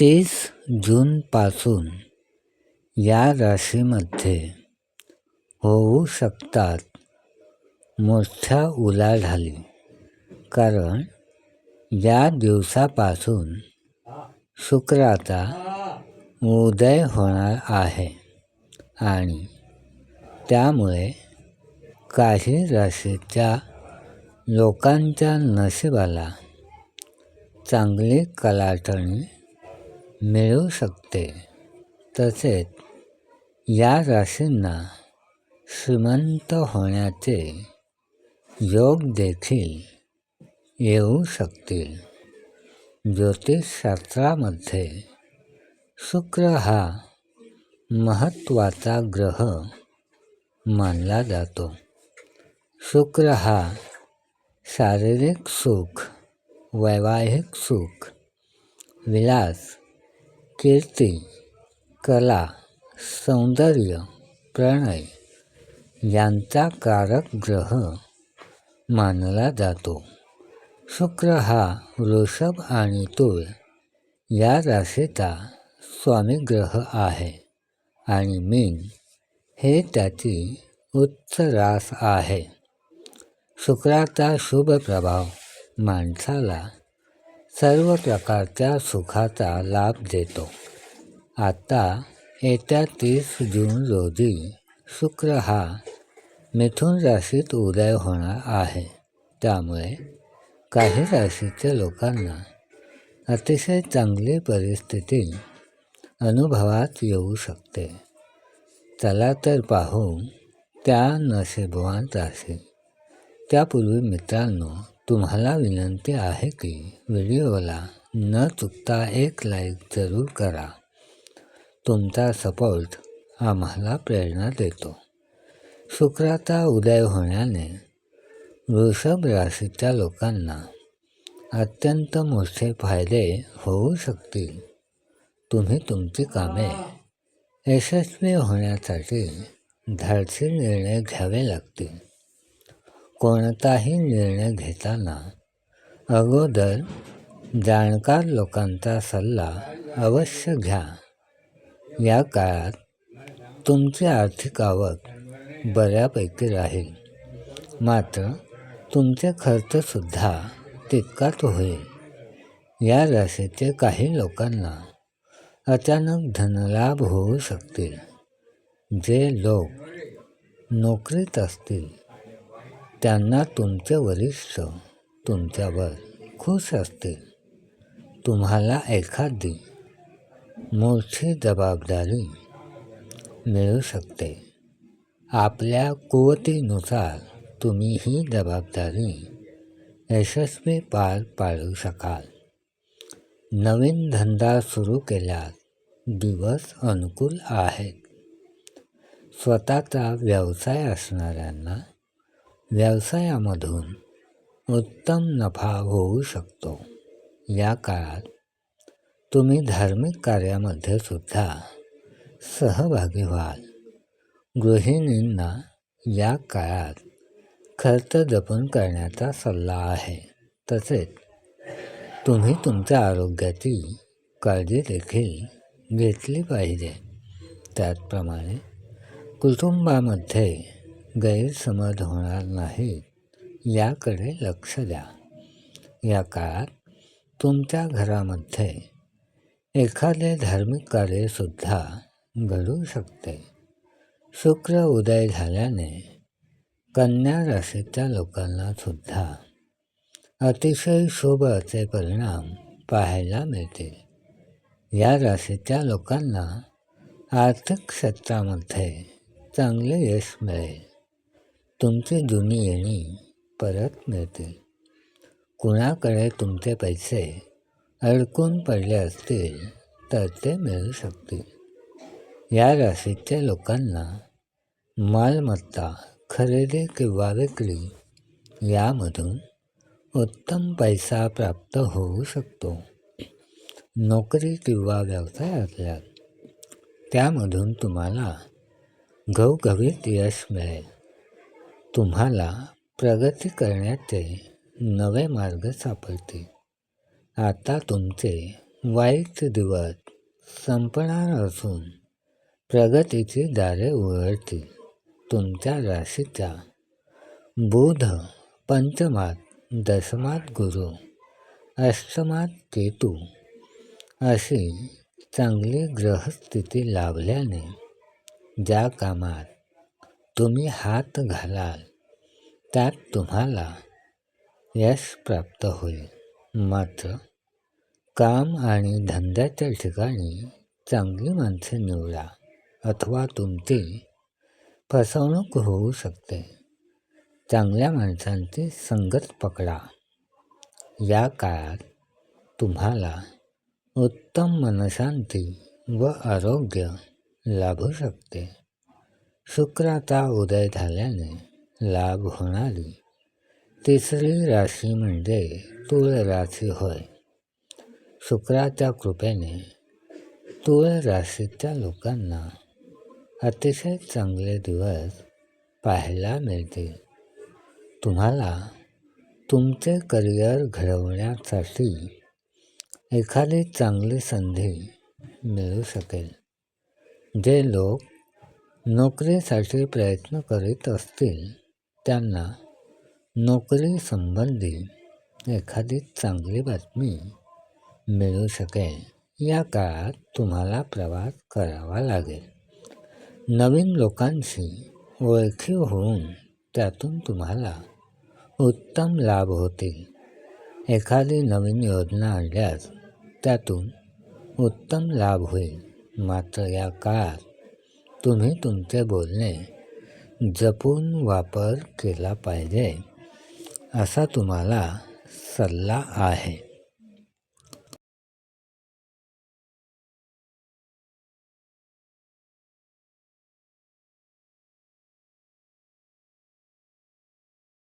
तीस जूनपासून या राशीमध्ये होऊ शकतात. मोठ्या उलाढाली. कारण या दिवसापासून शुक्राचा उदय होणार आहे आणि त्यामुळे काही राशीच्या लोकांच्या नशिबाला चांगली कलाटणी मिळू शकते. तसेच या राशींना श्रीमंत होण्याचे योग देखील येऊ शकतील. ज्योतिषशास्त्रामध्ये शुक्र हा महत्त्वाचा ग्रह मानला जातो. शुक्र हा शारीरिक सुख वैवाहिक सुख विलास कीर्ती कला सौंदर्य प्रणय यांचा कारक ग्रह मानला जातो. शुक्र हा वृषभ आणि तूळ या राशीचा स्वामी ग्रह आहे आणि मीन हे त्याची उच्च रास आहे. शुक्राचा शुभ प्रभाव माणसाला सर्व प्रकारच्या सुखाचा लाभ देतो. आता येत्या तीस जून रोजी शुक्र हा मिथुन राशीत उदय होणार आहे. त्यामुळे काही राशीच्या लोकांना अतिशय चांगली परिस्थिती अनुभवात येऊ शकते. चला तर पाहू त्या नशिबवान राशी. त्यापूर्वी मित्रांनो तुम्हाला विनंती आहे की व्हिडिओला न चुकता एक लाईक जरूर करा. तुमचा सपोर्ट आम्हाला प्रेरणा देतो. शुक्राचा उदय होण्याने वृषभ राशीच्या लोकांना अत्यंत मोठे फायदे होऊ शकतील. तुम्ही तुमची कामे यशस्वी होण्यासाठी धाडसी निर्णय घ्यावे लागतील. कोणताही निर्णय घेताना अगोदर जाणकार लोकांचा सल्ला अवश्य घ्या. या काळात तुमची आर्थिक आवक बऱ्यापैकी राहील. मात्र तुमचे खर्चसुद्धा तितकाच होईल. या राशीचे काही लोकांना अचानक धनलाभ होऊ शकतील. जे लोक नोकरीत असतील. त्यांना तुमचे वरिष्ठ तुमच्यावर खुश असतील. तुम्हाला एखादी मोठी जबाबदारी मिळू शकते. आपल्या कुवतीनुसार तुम्ही ही जबाबदारी यशस्वी पार पाडू शकाल. नवीन धंदा सुरू केल्यास दिवस अनुकूल आहेत. स्वतःचा व्यवसाय असणाऱ्यांना व्यवसायामधून उत्तम नफा होऊ शकतो. या काळात तुम्ही धार्मिक कार्यामध्ये सुद्धा सहभागी व्हाल. गृहिणींना या काळात खर्च जपून करण्याचा सल्ला आहे. तसेच तुम्ही तुमच्या आरोग्याची काळजी देखील घेतली पाहिजे. त्याचप्रमाणे कुटुंबामध्ये गैरसमज होणार नाहीत याकडे लक्ष द्या. या काळात तुमच्या घरामध्ये एखादे धार्मिक कार्यसुद्धा घडू शकते. शुक्र उदय झाल्याने कन्या राशीच्या लोकांना सुद्धा अतिशय शुभ असे परिणाम पाहायला मिळतील. या राशीच्या लोकांना आर्थिक क्षेत्रामध्ये चांगले यश मिळेल. तुमची जुनी येणी परत मिळतील कुणाकडे तुमचे पैसे अडकून पडले असतील तर ते मिळू शकतील या राशीच्या लोकांना मालमत्ता खरेदी किंवा विक्री यामधून उत्तम पैसा प्राप्त होऊ शकतो. नोकरी किंवा व्यवसाय असल्यास त्यामधून तुम्हाला घवघवीत यश मिळेल. तुम्हाला प्रगती करण्याचे नवे मार्ग सापडतील. आता तुमचे वाईट दिवस संपणार असून प्रगतीची दारे उघडतील. तुमच्या राशीच्या बुध पंचमात दशमात गुरु अष्टमात केतू अशी चांगली ग्रहस्थिती लाभल्याने ज्या कामात तुम्ही हात घालाल त्यात तुम्हाला यश प्राप्त होईल. मात्र काम आणि धंद्याच्या ठिकाणी चांगली माणसे निवडा अथवा तुमची फसवणूक होऊ शकते. चांगल्या माणसांची संगत पकडा. या काळात तुम्हाला उत्तम मनशांती व आरोग्य लाभू शकते. शुक्राचा उदय झाल्याने लाभ होणारी तिसरी राशी म्हणजे तुळ राशी होय. शुक्राच्या कृपेने तुळ राशीच्या लोकांना अतिशय चांगले दिवस पाहायला मिळतील. तुम्हाला तुमचे करिअर घडवण्यासाठी एखादी चांगली संधी मिळू शकेल जे लोक नोकरीसाठी प्रयत्न करीत असतील त्यांना नोकरीसंबंधी एखादी चांगली बातमी मिळू शकेल. या काळात तुम्हाला प्रवास करावा लागेल. नवीन लोकांशी ओळखी होऊन त्यातून तुम्हाला उत्तम लाभ होतील. एखादी नवीन योजना आणल्यास त्यातून उत्तम लाभ होईल. मात्र या काळात तुम्ही तुमचे बोलणे जपून वापर केला पाहिजे असा तुम्हाला सल्ला आहे.